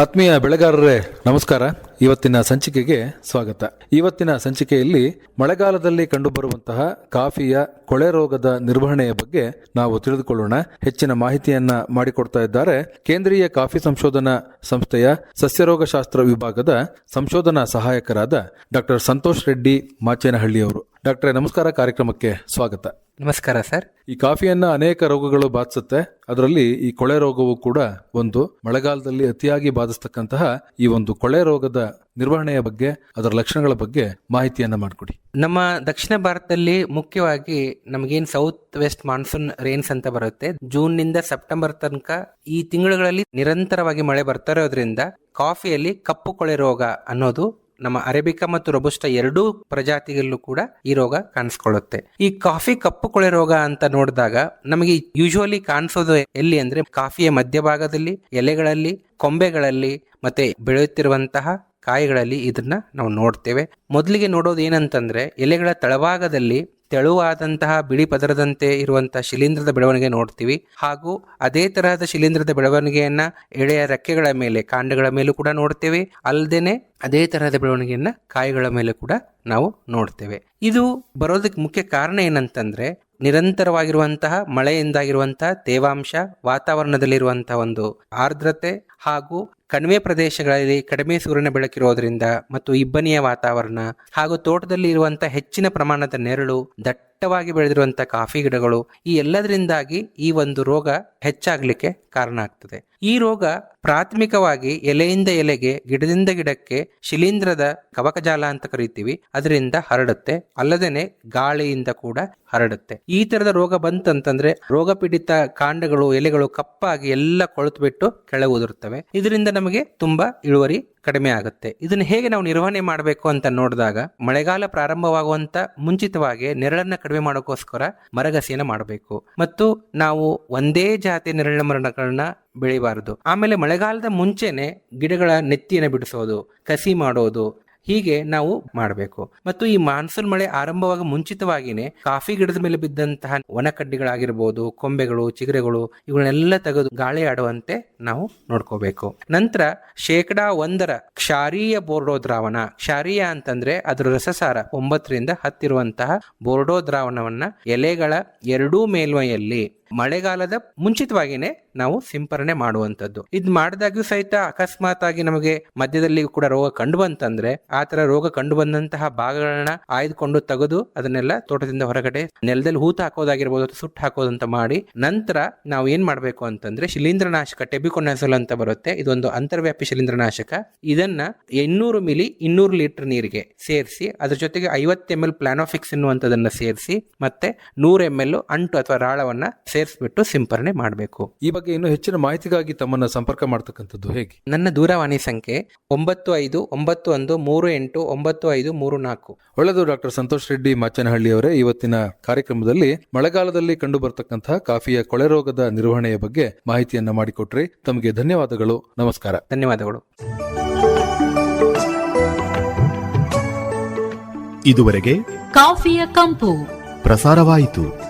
ಆತ್ಮೀಯ ಬೆಳೆಗಾರರೇ, ನಮಸ್ಕಾರ. ಇವತ್ತಿನ ಸಂಚಿಕೆಗೆ ಸ್ವಾಗತ. ಇವತ್ತಿನ ಸಂಚಿಕೆಯಲ್ಲಿ ಮಳೆಗಾಲದಲ್ಲಿ ಕಂಡುಬರುವಂತಹ ಕಾಫಿಯ ಕೊಳೆ ರೋಗದ ನಿರ್ವಹಣೆಯ ಬಗ್ಗೆ ನಾವು ತಿಳಿದುಕೊಳ್ಳೋಣ. ಹೆಚ್ಚಿನ ಮಾಹಿತಿಯನ್ನ ಮಾಡಿಕೊಡ್ತಾ ಇದ್ದಾರೆ ಕೇಂದ್ರೀಯ ಕಾಫಿ ಸಂಶೋಧನಾ ಸಂಸ್ಥೆಯ ಸಸ್ಯರೋಗಶಾಸ್ತ್ರ ವಿಭಾಗದ ಸಂಶೋಧನಾ ಸಹಾಯಕರಾದ ಡಾಕ್ಟರ್ ಸಂತೋಷ್ ರೆಡ್ಡಿ ಮಾಚೇನಹಳ್ಳಿ ಅವರು ಡಾಕ್ಟರ್ ನಮಸ್ಕಾರ ಕಾರ್ಯಕ್ರಮಕ್ಕೆ ಸ್ವಾಗತ. ನಮಸ್ಕಾರ ಸರ್. ಈ ಕಾಫಿಯನ್ನ ಅನೇಕ ರೋಗಗಳು ಬಾಧಿಸುತ್ತೆ. ಅದರಲ್ಲಿ ಈ ಕೊಳೆ ರೋಗವು ಕೂಡ ಒಂದು ಮಳೆಗಾಲದಲ್ಲಿ ಅತಿಯಾಗಿ ಬಾಧಿಸ್ತಕ್ಕಂತಹ ಈ ಒಂದು ಕೊಳೆ ರೋಗದ ನಿರ್ವಹಣೆಯ ಬಗ್ಗೆ ಅದರ ಲಕ್ಷಣಗಳ ಬಗ್ಗೆ ಮಾಹಿತಿಯನ್ನ ಮಾಡಿಕೊಡಿ. ನಮ್ಮ ದಕ್ಷಿಣ ಭಾರತದಲ್ಲಿ ಮುಖ್ಯವಾಗಿ ನಮಗೇನ್ ಸೌತ್ ವೆಸ್ಟ್ ಮಾನ್ಸೂನ್ ರೇನ್ಸ್ ಅಂತ ಬರುತ್ತೆ. ಜೂನ್ನಿಂದ ಸೆಪ್ಟೆಂಬರ್ ತನಕ ಈ ತಿಂಗಳುಗಳಲ್ಲಿ ನಿರಂತರವಾಗಿ ಮಳೆ ಬರ್ತಾ ಇರೋದ್ರಿಂದ ಕಾಫಿಯಲ್ಲಿ ಕಪ್ಪು ಕೊಳೆ ರೋಗ ಅನ್ನೋದು ನಮ್ಮ ಅರೇಬಿಕಾ ಮತ್ತು ರೊಬುಸ್ಟ ಎರಡೂ ಪ್ರಜಾತಿಗಳಲ್ಲೂ ಕೂಡ ಈ ರೋಗ ಕಾಣಿಸ್ಕೊಳ್ಳುತ್ತೆ. ಈ ಕಾಫಿ ಕಪ್ಪು ಕೊಳೆ ರೋಗ ಅಂತ ನೋಡಿದಾಗ ನಮಗೆ ಯೂಶುವಲಿ ಕಾಣಿಸೋದು ಎಲ್ಲಿ ಅಂದ್ರೆ ಕಾಫಿಯ ಮಧ್ಯಭಾಗದಲ್ಲಿ, ಎಲೆಗಳಲ್ಲಿ, ಕೊಂಬೆಗಳಲ್ಲಿ ಮತ್ತೆ ಬೆಳೆಯುತ್ತಿರುವಂತಹ ಕಾಯಿಗಳಲ್ಲಿ ಇದನ್ನ ನಾವು ನೋಡ್ತೇವೆ. ಮೊದಲಿಗೆ ನೋಡೋದು ಏನಂತಂದ್ರೆ ಎಲೆಗಳ ತಳಭಾಗದಲ್ಲಿ ತೆಳುವಾದಂತಹ ಬಿಳಿ ಪದರದಂತೆ ಇರುವಂತಹ ಶಿಲೀಂಧ್ರದ ಬೆಳವಣಿಗೆ ನೋಡ್ತೀವಿ. ಹಾಗೂ ಅದೇ ತರಹದ ಶಿಲೀಂಧ್ರದ ಬೆಳವಣಿಗೆಯನ್ನ ಎಳೆಯ ರೆಕ್ಕೆಗಳ ಮೇಲೆ, ಕಾಂಡಗಳ ಮೇಲೂ ಕೂಡ ನೋಡ್ತೇವೆ. ಅಲ್ಲದೇನೆ ಅದೇ ತರಹದ ಬೆಳವಣಿಗೆಯನ್ನ ಕಾಯಿಗಳ ಮೇಲೆ ಕೂಡ ನಾವು ನೋಡ್ತೇವೆ. ಇದು ಬರೋದಕ್ಕೆ ಮುಖ್ಯ ಕಾರಣ ಏನಂತಂದ್ರೆ, ನಿರಂತರವಾಗಿರುವಂತಹ ಮಳೆಯಿಂದಾಗಿರುವಂತಹ ತೇವಾಂಶ ವಾತಾವರಣದಲ್ಲಿರುವಂತಹ ಒಂದು ಆರ್ದ್ರತೆ ಹಾಗೂ ಕಣಿವೆ ಪ್ರದೇಶಗಳಲ್ಲಿ ಕಡಿಮೆ ಸೂರ್ಯನ ಬೆಳಕಿರೋದ್ರಿಂದ ಮತ್ತು ಇಬ್ಬನಿಯ ವಾತಾವರಣ ಹಾಗೂ ತೋಟದಲ್ಲಿ ಇರುವಂತಹ ಹೆಚ್ಚಿನ ಪ್ರಮಾಣದ ನೆರಳು, ದಟ್ಟವಾಗಿ ಬೆಳೆದಿರುವಂತಹ ಕಾಫಿ ಗಿಡಗಳು ಈ ಎಲ್ಲದರಿಂದಾಗಿ ಈ ಒಂದು ರೋಗ ಹೆಚ್ಚಾಗಲಿಕ್ಕೆ ಕಾರಣ ಆಗ್ತದೆ. ಈ ರೋಗ ಪ್ರಾಥಮಿಕವಾಗಿ ಎಲೆಯಿಂದ ಎಲೆಗೆ, ಗಿಡದಿಂದ ಗಿಡಕ್ಕೆ, ಶಿಲೀಂಧ್ರದ ಕವಕಜಾಲ ಅಂತ ಕರಿತೀವಿ. ಅದರಿಂದ ಹರಡುತ್ತೆ. ಅಲ್ಲದೇನೆ ಗಾಳಿಯಿಂದ ಕೂಡ ಹರಡುತ್ತೆ. ಈ ತರದ ರೋಗ ಬಂತಂತಂದ್ರೆ ರೋಗ ಪೀಡಿತ ಕಾಂಡಗಳು, ಎಲೆಗಳು ಕಪ್ಪಾಗಿ ಎಲ್ಲ ಕೊಳೆತು ಬಿಟ್ಟು ಕೆಳಗೆ ಉದುರುತ್ತವೆ ಇದರಿಂದ ನಮಗೆ ತುಂಬಾ ಇಳುವರಿ ಕಡಿಮೆ ಆಗುತ್ತೆ. ಇದನ್ನು ಹೇಗೆ ನಾವು ನಿರ್ವಹಣೆ ಮಾಡಬೇಕು ಅಂತ ನೋಡಿದಾಗ, ಮಳೆಗಾಲ ಪ್ರಾರಂಭವಾಗುವಂತ ಮುಂಚಿತವಾಗಿ ನೆರಳನ್ನ ಕಡಿಮೆ ಮಾಡೋಕ್ಕೋಸ್ಕರ ಮರಗಸಿಯನ್ನು ಮಾಡಬೇಕು. ಮತ್ತು ನಾವು ಒಂದೇ ಜಾತಿ ನೆರಳಿನ ಮರಣಗಳನ್ನ ಬೆಳಿಬಾರದು. ಆಮೇಲೆ ಮಳೆಗಾಲದ ಮುಂಚೆನೆ ಗಿಡಗಳ ನೆತ್ತಿಯನ್ನು ಬಿಡಿಸೋದು, ಕಸಿ ಮಾಡೋದು ಹೀಗೆ ನಾವು ಮಾಡಬೇಕು. ಮತ್ತು ಈ ಮಾನ್ಸೂನ್ ಮಳೆ ಆರಂಭವಾಗ ಮುಂಚಿತವಾಗಿನೇ ಕಾಫಿ ಗಿಡದ ಮೇಲೆ ಬಿದ್ದಂತಹ ಒಣಕಡ್ಡಿಗಳಾಗಿರ್ಬೋದು, ಕೊಂಬೆಗಳು, ಚಿಗುರೆಗಳು, ಇವುಗಳನ್ನೆಲ್ಲ ತೆಗೆದು ಗಾಳಿ ಆಡುವಂತೆ ನಾವು ನೋಡ್ಕೋಬೇಕು. ನಂತರ ಶೇಕಡಾ ಒಂದರ ಕ್ಷಾರೀಯ ಬೋರ್ಡೋ ದ್ರಾವಣ. ಕ್ಷಾರೀಯ ಅಂತಂದ್ರೆ ಅದರ ರಸಸಾರ ಒಂಬತ್ತರಿಂದ ಹತ್ತಿರುವಂತಹ ಬೋರ್ಡೋ ದ್ರಾವಣವನ್ನ ಎಲೆಗಳ ಎರಡೂ ಮೇಲ್ಮೈಯಲ್ಲಿ ಮಳೆಗಾಲದ ಮುಂಚಿತವಾಗಿನೇ ನಾವು ಸಿಂಪರಣೆ ಮಾಡುವಂತದ್ದು ಇದ್ ಮಾಡಿದಾಗ್ಯೂ ಸಹಿತ ಅಕಸ್ಮಾತ್ ಆಗಿ ನಮಗೆ ಮಧ್ಯದಲ್ಲಿ ಕೂಡ ರೋಗ ಕಂಡು ಬಂತಂದ್ರೆ ಆ ತರ ರೋಗ ಕಂಡು ಬಂದಂತಹ ಭಾಗಗಳನ್ನ ಆಯ್ದುಕೊಂಡು ತೆಗೆದು ಅದನ್ನೆಲ್ಲ ತೋಟದಿಂದ ಹೊರಗಡೆ ನೆಲದಲ್ಲಿ ಹೂತ ಹಾಕೋದಾಗಿರ್ಬೋದು ಅಥವಾ ಸುಟ್ಟು ಹಾಕೋದಂತ ಮಾಡಿ ನಂತರ ನಾವು ಏನ್ ಮಾಡಬೇಕು ಅಂತಂದ್ರೆ ಶಿಲೀಂಧ್ರನಾಶಕ ಟೆಬಿಕೊನಾಸಲ್ ಅಂತ ಬರುತ್ತೆ. ಇದೊಂದು ಅಂತರ್ವ್ಯಾಪಿ ಶಿಲೀಂಧ್ರನಾಶಕ. ಇದನ್ನ ಇನ್ನೂರು ಮಿಲಿ ಇನ್ನೂರು ಲೀಟರ್ ನೀರಿಗೆ ಸೇರಿಸಿ ಅದ್ರ ಜೊತೆಗೆ ಐವತ್ತು ಎಂ ಎಲ್ ಪ್ಲಾನೋಫಿಕ್ಸ್ ಎನ್ನುವಂಥದ್ದನ್ನ ಸೇರಿಸಿ ಮತ್ತೆ ನೂರ ಎಂ ಎಲ್ ಅಂಟು ಅಥವಾ ರಾಳವನ್ನ ಸೇರಿಸ್ಬಿಟ್ಟು ಸಿಂಪರಣೆ ಮಾಡಬೇಕು. ಈ ಬಗ್ಗೆ ಇನ್ನು ಹೆಚ್ಚಿನ ಮಾಹಿತಿಗಾಗಿ ತಮ್ಮನ್ನ ಸಂಪರ್ಕ ಮಾಡ್ತಕ್ಕಂಥದ್ದು ಹೇಗೆ? ನನ್ನ ದೂರವಾಣಿ ಸಂಖ್ಯೆ ಒಂಬತ್ತು ಐದು ಒಂಬತ್ತು ಒಂದು ಮೂರು ಎಂಟು ಒಂಬತ್ತು ಐದು ಮೂರು ನಾಲ್ಕು. ಒಳ್ಳೆಯದು ಡಾಕ್ಟರ್ ಸಂತೋಷ್ ರೆಡ್ಡಿ ಮಾಚನಹಳ್ಳಿ ಅವರೇ ಇವತ್ತಿನ ಕಾರ್ಯಕ್ರಮದಲ್ಲಿ ಮಳೆಗಾಲದಲ್ಲಿ ಕಂಡು ಬರ್ತಕ್ಕಂತಹ ಕಾಫಿಯ ಕೊಳೆ ರೋಗದ ನಿರ್ವಹಣೆಯ ಬಗ್ಗೆ ಮಾಹಿತಿಯನ್ನ ಮಾಡಿಕೊಟ್ರಿ. ತಮಗೆ ಧನ್ಯವಾದಗಳು. ನಮಸ್ಕಾರ. ಧನ್ಯವಾದಗಳು. ಇದುವರೆಗೆ ಕಾಫಿಯ ಕಂಪು. ಪ್ರಸಾರವಾಯಿತು.